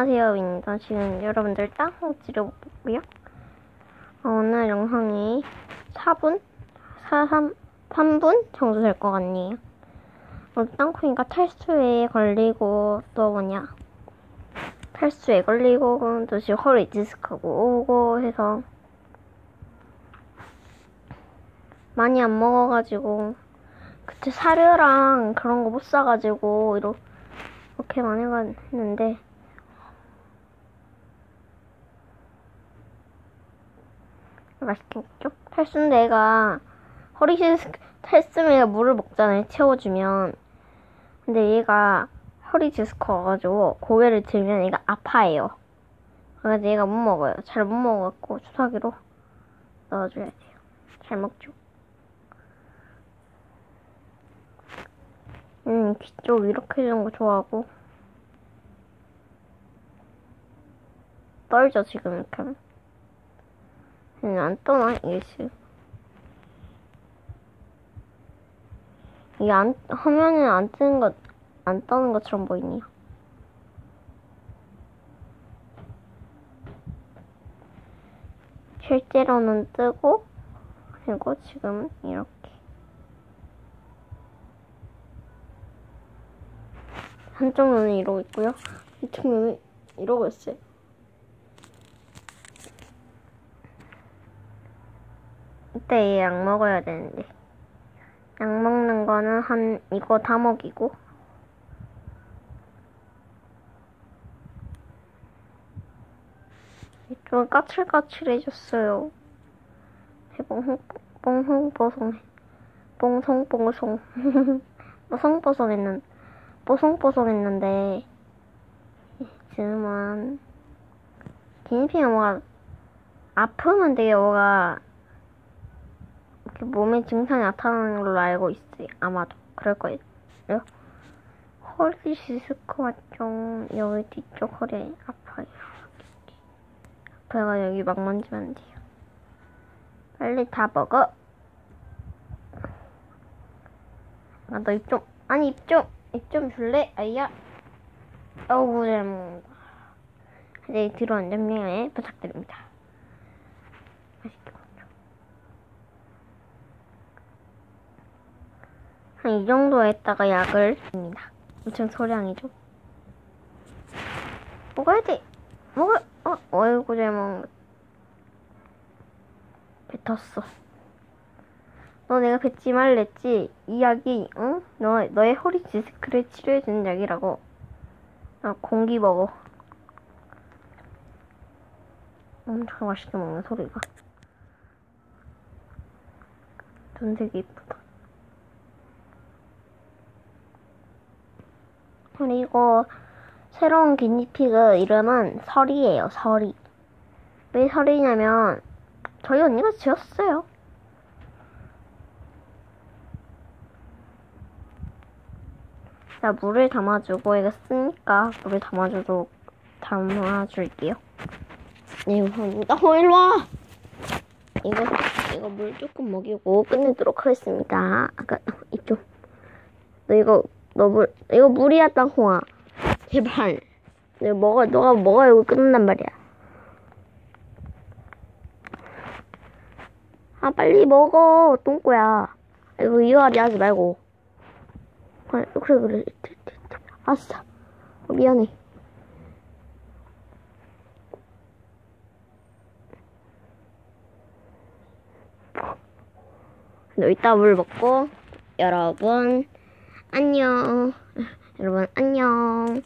안녕하세요, 윈니다. 지금 여러분들 땅콩 찌려보고요. 어, 오늘 영상이 4분? 4, 3, 3분 정도 될 것 같네요. 어, 땅콩이가 탈수에 걸리고 또 뭐냐. 탈수에 걸리고 또 지금 허리 디스크고 오고 해서 많이 안 먹어가지고 그때 사료랑 그런 거 못 사가지고 이렇게 많이 갔는데 맛있겠죠? 탈순데 애가 허리 디스크 탈수면 얘가 물을 먹잖아요 채워주면. 근데 얘가 허리 디스크 와가지고 고개를 들면 얘가 아파해요. 그래서 얘가 못 먹어요. 잘 못 먹어갖고 주사기로 넣어줘야 돼요. 잘 먹죠? 음, 귀 쪽 이렇게 해주는 거 좋아하고. 떨죠, 지금 이렇게 안 떠나, 지금. 이게 안, 화면에 안 뜨는 것, 안 떠는 것처럼 보이네요. 실제로는 뜨고, 그리고 지금은 이렇게. 한쪽 눈은 이러고 있고요. 이쪽 눈은 이러고 있어요. 때얘약 먹어야 되는데. 약 먹는 거는 한, 이거 다 먹이고. 이쪽은 까칠까칠해졌어요. 해봉, 뽕송뽀송, 뽕송뽕송, 뽀송뽀송했는데. 뽀송뽀송했는데 지금은 기니피가 뭐가 아프면 되게 뭐가 몸에 증상이 나타나는 걸로 알고 있어요. 아마도 그럴 거예요. 허리 디스크가 좀 여기 뒤쪽 허리 아파요. 아파가 여기 막 만지면 안 돼요. 빨리 다 먹어. 아, 너 입 좀, 아니, 입 좀. 입 좀 줄래? 아이야. 어우, 잘 먹는다. 이제 뒤로 안전명에 부탁드립니다. 맛있게 먹죠. 한 이 정도 했다가 약을 줍니다. 엄청 소량이죠. 먹어야 돼. 먹어. 어, 어이구, 잘 먹는 뱉었어. 너 내가 뱉지 말랬지? 이 약이, 응? 너, 너의 허리 디스크를 치료해주는 약이라고. 아, 공기 먹어. 엄청 맛있게 먹는 소리가. 눈 되게 이쁘다. 그리고 새로운 기니피그 이름은 설이에요, 설이. 왜 설이냐면, 저희 언니가 지었어요. 자, 물을 담아주고, 이거 쓰니까 물을 담아주도, 담아줄게요. 이거, 어, 일로 와! 이거, 이거 물 조금 먹이고 끝내도록 하겠습니다. 아까, 이쪽. 너 이거, 너 물, 이거 물이야, 땅콩아. 제발. 너 먹어, 너가 먹어, 이거 끝난단 말이야. 아, 빨리 먹어, 똥꼬야. 이거 이거 하지 하지 말고. 그래, 그래, 그래. 아싸. 어, 미안해. 너 이따 물 먹고, 여러분, 안녕. 여러분, 안녕.